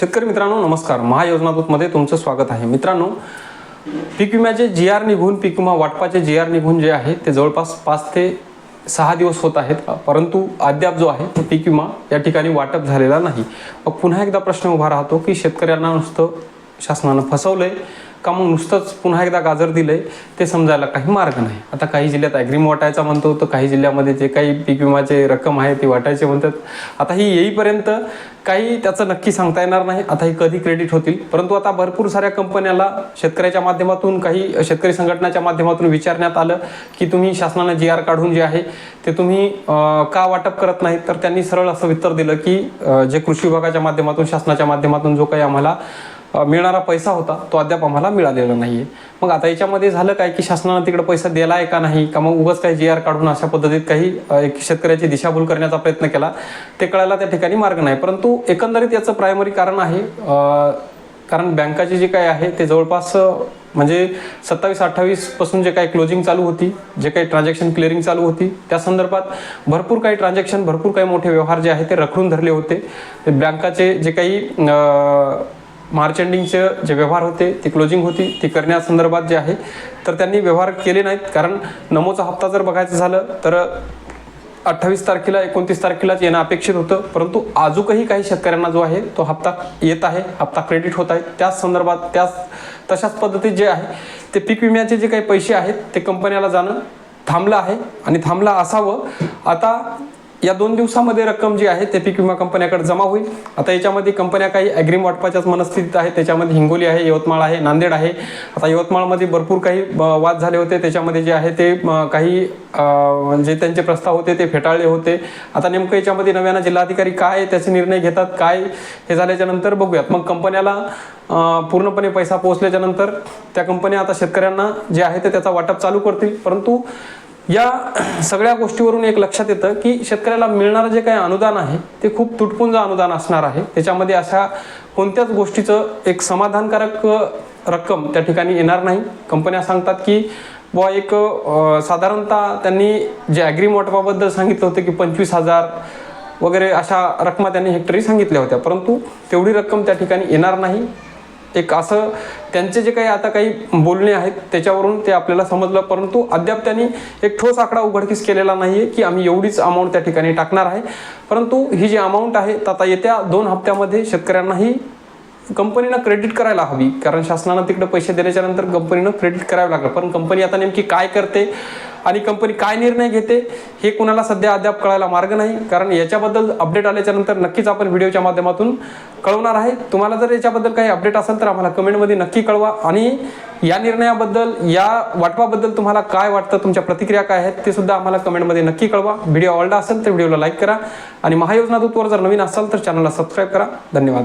शेतकरी मित्रांनो नमस्कार. महायोजना दूतमध्ये तुमचं स्वागत आहे. मित्रांनो पीक विम्याचे जी आर निघून पीक विमा वाटपाचे जी आर निघून जे आहे ते जवळपास पाच ते सहा दिवस होत आहेत. परंतु अद्याप जो आहे तो पीक विमा या ठिकाणी वाटप झालेला नाही. मग पुन्हा एकदा प्रश्न उभा राहतो की शेतकऱ्यांना नुसतं शासनानं फसवलं आहे का मग नुसतंच पुन्हा एकदा गाजर दिलं आहे ते समजायला काही मार्ग नाही. आता काही जिल्ह्यात ॲग्रीम वाटायचा म्हणतो तर काही जिल्ह्यामध्ये जे काही पीक विमाचे रक्कम आहे ती वाटायचे म्हणतात. आता ही येईपर्यंत काही त्याचं नक्की सांगता येणार नाही आता ही कधी क्रेडिट होतील. परंतु आता भरपूर साऱ्या कंपन्याला शेतकऱ्याच्या माध्यमातून काही शेतकरी संघटनाच्या माध्यमातून विचारण्यात आलं की तुम्ही शासनानं जी आर काढून जे आहे ते तुम्ही का वाटप करत नाहीत? तर त्यांनी सरळ असं उत्तर दिलं की जे कृषी विभागाच्या माध्यमातून शासनाच्या माध्यमातून जो काही आम्हाला मिळणारा पैसा होता तो अद्याप आम्हाला मिळालेला नाही आहे मग आता याच्यामध्ये झालं काय की शासनानं तिकडे पैसा दिला आहे का नाही का मग उगाच काही जी आर काढून अशा पद्धतीत काही एक शेतकऱ्याची दिशाभूल करण्याचा प्रयत्न केला ते कळायला त्या ठिकाणी मार्ग नाही. परंतु एकंदरीत याचं प्रायमरी कारण आहे कारण बँकाचे जे काही आहे ते जवळपास म्हणजे सत्तावीस अठ्ठावीसपासून जे काही क्लोजिंग चालू होती जे काही ट्रान्झॅक्शन क्लिअरिंग चालू होती त्या संदर्भात भरपूर काही ट्रान्झॅक्शन भरपूर काही मोठे व्यवहार जे आहे ते रखडून धरले होते. बँकाचे जे काही मार्च एंडिंगचे जे व्यवहार होते ती क्लोजिंग होती ती करण्यासंदर्भात जे आहे तर त्यांनी व्यवहार केले नाहीत. कारण नमोचा हप्ता जर बघायचं झालं तर अठ्ठावीस तारखेला एकोणतीस तारखेलाच येणं अपेक्षित होतं. परंतु आजूकही काही शेतकऱ्यांना जो आहे तो हप्ता येत आहे हप्ता क्रेडिट होत आहे. त्याच संदर्भात त्याच तशाच पद्धतीत जे आहे ते पीक विम्याचे जे काही पैसे आहेत ते कंपन्याला जाणं थांबलं आहे. आणि थांबलं असावं. आता या दोन दिवसामध्ये रक्कम जी आहे ते पीक विमा कंपन्याकडे जमा होईल. आता याच्यामध्ये कंपन्या काही ॲग्रीम वाटपाच्याच मनस्थितीत आहेत. त्याच्यामध्ये हिंगोली आहे यवतमाळ आहे नांदेड आहे. आता यवतमाळमध्ये भरपूर काही वाद झाले होते. त्याच्यामध्ये जे आहे ते काही जे त्यांचे प्रस्ताव होते ते फेटाळले होते. आता नेमकं याच्यामध्ये नव्यानं जिल्हाधिकारी काय त्याचे निर्णय घेतात काय हे झाल्याच्यानंतर बघूयात. मग कंपन्याला पूर्णपणे पैसा पोहोचल्याच्यानंतर त्या कंपन्या आता शेतकऱ्यांना जे आहे ते त्याचा वाटप चालू करतील. परंतु या सगळ्या गोष्टीवरून एक लक्षात येतं की शेतकऱ्याला मिळणारं जे काही अनुदान आहे ते खूप तुटपुंज अनुदान असणार आहे. त्याच्यामध्ये अशा कोणत्याच गोष्टीचं एक समाधानकारक रक्कम त्या ठिकाणी येणार नाही. कंपन्या सांगतात की बुवा एक साधारणतः त्यांनी जे ॲग्री सांगितलं होतं की पंचवीस हजार वगैरे अशा रकमा त्यांनी हेक्टरी सांगितल्या होत्या. परंतु तेवढी रक्कम त्या ठिकाणी येणार नाही. एक असं त्यांचे जे काही आता काही बोलणे आहेत त्याच्यावरून ते आपल्याला समजलं. परंतु अद्याप त्यांनी एक ठोस आकडा उघडकीस केलेला नाही आहे की आम्ही एवढीच अमाऊंट त्या ठिकाणी टाकणार आहे. परंतु ही जी अमाऊंट आहे तर आता येत्या दोन हप्त्यामध्ये शेतकऱ्यांनाही कंपनीनं क्रेडिट करायला हवी. कारण शासनानं तिकडे पैसे दिल्याच्या नंतर कंपनीनं क्रेडिट करावं लागलं. पण कंपनी आता नेमकी काय करते? आणि कंपनी काय निर्णय घेते हे कुणाला सध्या अद्याप कळायला मार्ग नाही. कारण याच्याबद्दल अपडेट आल्याच्यानंतर नक्कीच आपण व्हिडिओच्या माध्यमातून कळवणार आहे. तुम्हाला जर याच्याबद्दल काही अपडेट असेल तर आम्हाला कमेंटमध्ये नक्की कळवा. आणि या निर्णयाबद्दल या वाटपाबद्दल तुम्हाला काय वाटतं तुमच्या प्रतिक्रिया काय आहेत ते सुद्धा आम्हाला कमेंटमध्ये नक्की कळवा. व्हिडिओ आवडला असेल तर व्हिडिओला लाईक करा. आणि महायोजना दूतवर जर नवीन असाल तर चॅनलला सबस्क्राईब करा. धन्यवाद.